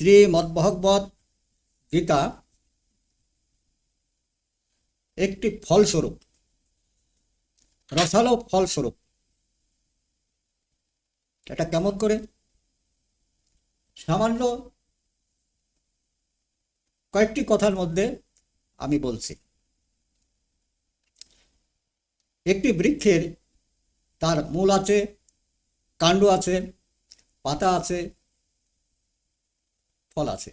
শ্রীমদ্ভগবত গীতা একটি ফলস্বরূপ, রসালো ফলস্বরূপ। এটা কেমন করে? সামান্য কয়েকটি কথার মধ্যে আমি বলছি। একটি বৃক্ষের তার মূল আছে, কাণ্ড আছে, পাতা আছে ফল আছে।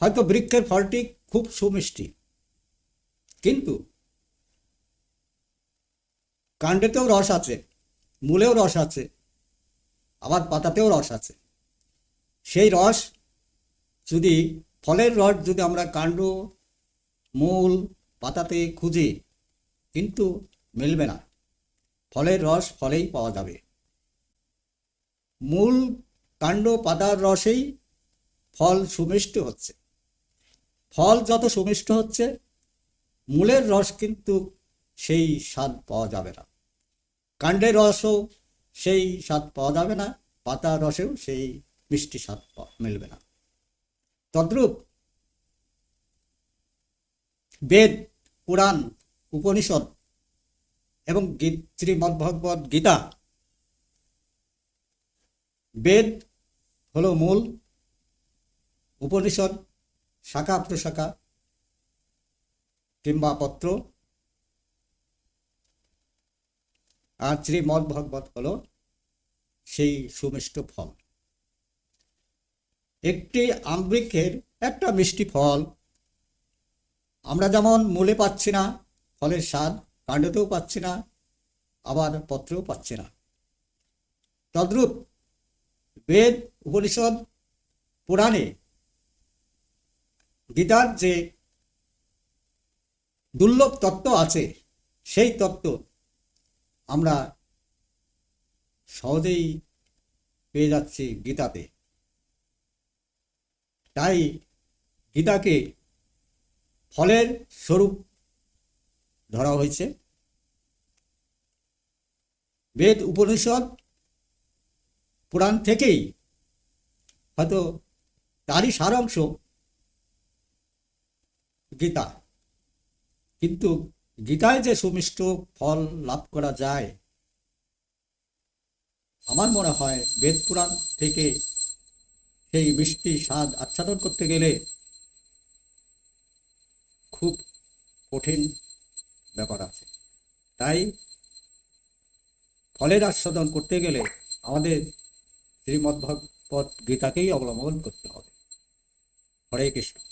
হয়তো বৃক্ষের ফলটি খুব সুমিষ্টি, কিন্তু কাণ্ডেতেও রস আছে, মূলেও রস আছে, আবার পাতাতেও রস আছে। সেই রস যদি, ফলের রস যদি আমরা কাণ্ড, মূল, পাতাতে খুঁজি, কিন্তু মিলবে না। ফলের রস ফলেই পাওয়া যাবে। মূল কাণ্ড, পাতার রসেই ফল সুমিষ্ট হচ্ছে। ফল যত সুমিষ্ট হচ্ছে, মূলের রস কিন্তু সেই স্বাদ পাওয়া যাবে না। কাণ্ডের রসও সেই স্বাদ পাওয়া যাবে না, পাতার রসেও সেই মিষ্টি স্বাদ মিলবে না। তদ্রূপ বেদ, পুরাণ, উপনিষদ এবং শ্রীমদ্ভগবত গীতা বেদ হলো মূল উপনিষদ, শাখা প্রশাখা কিংবা পত্র। আর শ্রীমদ্ভগবত হলো সেই সুমিষ্ট ফল। একটি আমবৃক্ষের একটা মিষ্টি ফল। আমরা যেমন মূলে পাচ্ছি না, ফলের স্বাদ কাণ্ডতেও পাচ্ছি না, আবার পত্রেও পাচ্ছি না। তদ্রূপ বেদ, উপনিষদ, পুরাণে গীতার যে দুর্লভ তত্ত্ব আছে, সেই তত্ত্ব আমরা সহজেই পেয়ে যাচ্ছি গীতাতে। তাই গীতাকে ফলের স্বরূপ ধরা হয়েছে। বেদ, উপনিষদ পুরাণ থেকেই হয়তো তারই সারাংশ গীতা। কিন্তু গীতায় যে সুমিষ্ট ফল লাভ করা যায়, আমার মনে হয় বেদ পুরাণ থেকে সেই মিষ্টি স্বাদ আচ্ছাদন করতে গেলে খুব কঠিন ব্যাপার আছে। তাই ফলের আস্বাদন করতে গেলে আমাদের শ্রীমদ্ভগবত গীতাকেই অবলম্বন করতে হবে। হরে কৃষ্ণ।